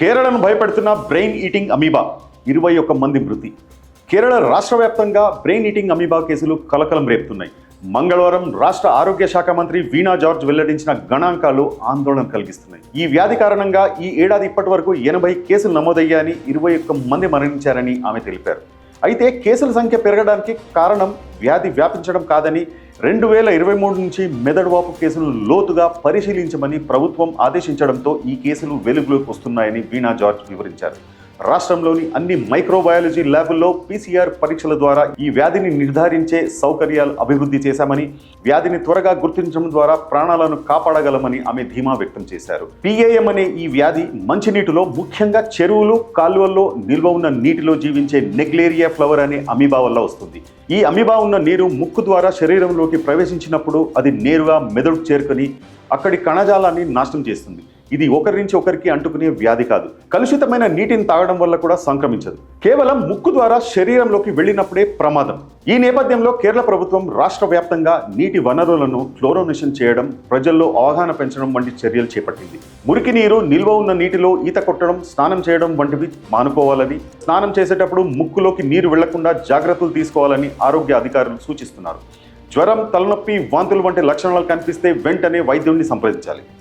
కేరళను భయపెడుతున్న brain eating amoeba ఇరవై ఒక్క మంది మృతి. కేరళ రాష్ట్ర వ్యాప్తంగా బ్రెయిన్ ఈటింగ్ అమీబా కేసులు కలకలం రేపుతున్నాయి. మంగళవారం రాష్ట్ర ఆరోగ్య శాఖ మంత్రి వీణా జార్జ్ వెల్లడించిన గణాంకాలు ఆందోళన కలిగిస్తున్నాయి. ఈ వ్యాధి కారణంగా ఈ ఏడాది ఇప్పటి వరకు ఎనభై కేసులు నమోదయ్యాయని ఇరవై ఒక్క మంది మరణించారని ఆమె తెలిపారు. అయితే కేసుల సంఖ్య పెరగడానికి కారణం వ్యాధి వ్యాపించడం కాదని రెండు వేల ఇరవై మూడు నుంచి మెదడు వాపు కేసులను లోతుగా పరిశీలించమని ప్రభుత్వం ఆదేశించడంతో ఈ కేసులు వెలుగులోకి వస్తున్నాయని వీణా జార్జ్ వివరించారు. రాష్ట్రంలోని అన్ని మైక్రోబయాలజీ ల్యాబుల్లో పీసీఆర్ పరీక్షల ద్వారా ఈ వ్యాధిని నిర్ధారించే సౌకర్యాలు అభివృద్ధి చేశామని వ్యాధిని త్వరగా గుర్తించడం ద్వారా ప్రాణాలను కాపాడగలమని ఆమె ధీమా వ్యక్తం చేశారు. పిఏఎం అనే ఈ వ్యాధి మంచినీటిలో ముఖ్యంగా చెరువులు కాలువల్లో నిల్వ ఉన్న నీటిలో జీవించే నెగ్లేరియా ఫ్లవర్ అనే అమీబా వల్ల వస్తుంది. ఈ అమీబా ఉన్న నీరు ముక్కు ద్వారా శరీరంలోకి ప్రవేశించినప్పుడు అది నేరుగా మెదడుకు చేరుకొని అక్కడి కణజాలాన్ని నాశనం చేస్తుంది. ఇది ఒకరి నుంచి ఒకరికి అంటుకునే వ్యాధి కాదు. కలుషితమైన నీటిని తాగడం వల్ల కూడా సంక్రమించదు. కేవలం ముక్కు ద్వారా శరీరంలోకి వెళ్ళినప్పుడే ప్రమాదం. ఈ నేపథ్యంలో కేరళ ప్రభుత్వం రాష్ట్ర వ్యాప్తంగా నీటి వనరులను క్లోరోనేషన్ చేయడం ప్రజల్లో అవగాహన పెంచడం వంటి చర్యలు చేపట్టింది. మురికి నీరు నిల్వ ఉన్న నీటిలో ఈత కొట్టడం స్నానం చేయడం వంటివి మానుకోవాలని స్నానం చేసేటప్పుడు ముక్కులోకి నీరు వెళ్ళకుండా జాగ్రత్తలు తీసుకోవాలని ఆరోగ్య అధికారులు సూచిస్తున్నారు. జ్వరం తలనొప్పి వాంతులు వంటి లక్షణాలు కనిపిస్తే వెంటనే వైద్యుడిని సంప్రదించాలి.